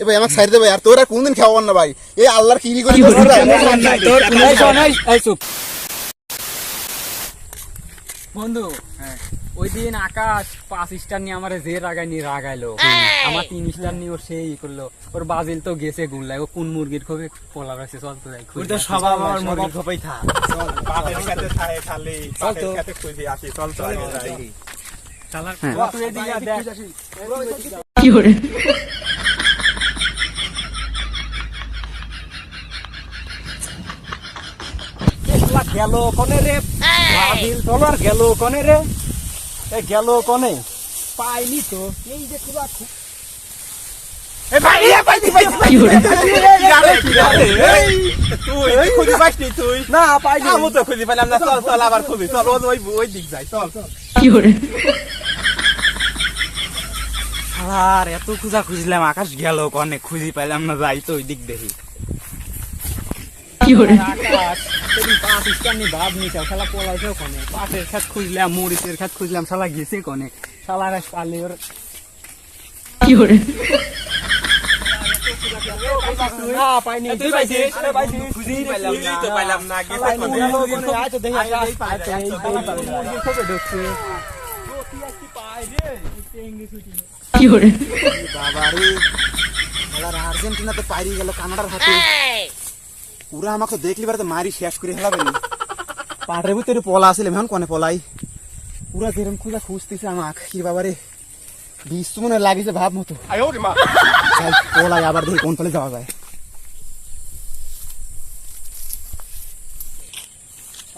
এ ভাই আমাকে সাইড দে ভাই আর তোর আর কোনদিন খাওয়ার না ভাই এই আল্লাহর কিরি বন্ধু ওই দিন আকাশ পাঁচ স্টার নিয়ে আমার যে রাগায় নিয়ে রাগাইলো আমার তিন স্টার নিয়ে ওর সেই করল ওর বাজিল তো গেছে গুল্লায় ও কোন মুরগির খোপে পোলা রয়েছে চল তো যাই খুঁজে আসি। স্বভাব আমার মুরগির খোপাই থাক বাপের কাছে থাকে খালি চল তো। বাপের কাছে খুঁজে আসি চল আগে যাই। তুই গেল কনে রে বাদিল তলার গেল কনে রে এ গেল কনে পাইনি তো এই যে খুবা এ ভাই এ তুই তুই খুঁজে পাইছিস তুই না পাইনি আমি তো খুঁজে পেলাম না চল চল আবার খুঁজি চল ওই ওই ওই দিক যাই চল চল আর এত খুঁজা খুঁজলাম আকাশ গেল কনে খুঁজি পাইলাম না যাই তো ওই দিক দেখি আকাশ সেদিন পাঁচ স্টার নিয়ে ভাব শালা পোলাইছেও কনে? পাটের খাত খুঁজলাম মরিচের খাত খুঁজলাম শালা গেছে কনে? শালা রাস পালে ওর? বাবা রে আর্জেন্টিনা তো পাইরি গেল কানাডার হাতে। পুরা আমাকে দেখলি বারে তো মারি শেষ করে ফেলাবে নি পাটের ভিতরে পলা আসলে এখন কনে পলাই? পুরা যেরকম খুঁজা খুঁজতেছে আমাক কি বাবারে বিশ মনে লাগিছে ভাব মতো। ওরে পলাই আবার দেখি কোন তলে যাওয়া যায় শালা গেল কই কনে কিছুই পাওয়া যাচ্ছে না গাছের ওই ভাই সাইড দে ভাই ভাই ভাই সাইড দে ভাই সেদিন পাঁচ স্টার নিয়ে ভাব নিছিস মনে নাই বাদিল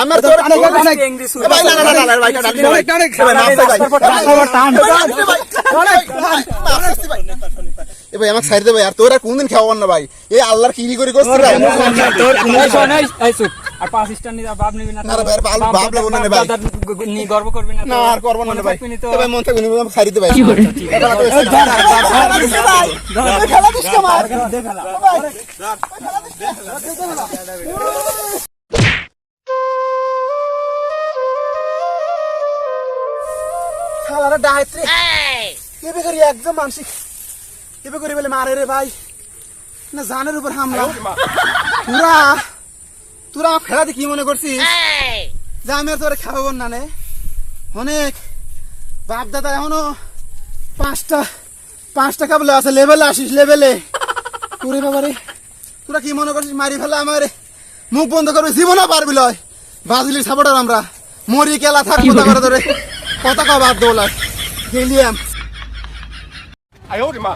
আমার তোর অনেক ইংরেজি এ ভাই আমাকে সাইড দে ভাই আর তোর কোনদিন খাওয়ার না ভাই এই আল্লাহর কিরি করে করছিস ভাই এই শোন, এই- এই আর পাঁচ স্টার নিয়ে বাপ নিবি না না ভাই, বাপ- বাপ না ভাই। দাদার গর্ব করবি না না আর করব না ভাই মনে থাকবি না তো? ভাই মন থাকবে না আমাকে সাইড দে ভাই শালারা ডাইত রে এবে করি একদম মানসিক এবে করি বলে মারে রে ভাই না জানের উপর হামলা। তুরা তুরা ফেরা কি মনে করছিস? যে আমি আর তোরে খাওয়াবো না নে। অনেক বাপ দাদা এখনও পাঁচটা পাঁচটা কাবলে আছে লেভেলে আসিস লেভেলে। তোরে বাবা রে তোরা কি মনে করছিস? মারি ফেলা আমার মুখ বন্ধ করবে জীবনও পারবি লয়। বাজলি সাপোর্টার আমরা। মরি কেলা থাক কথা করে ধরে পতাকা বাদ দৌলায়। গেলিয়াম। 哎呦我的妈！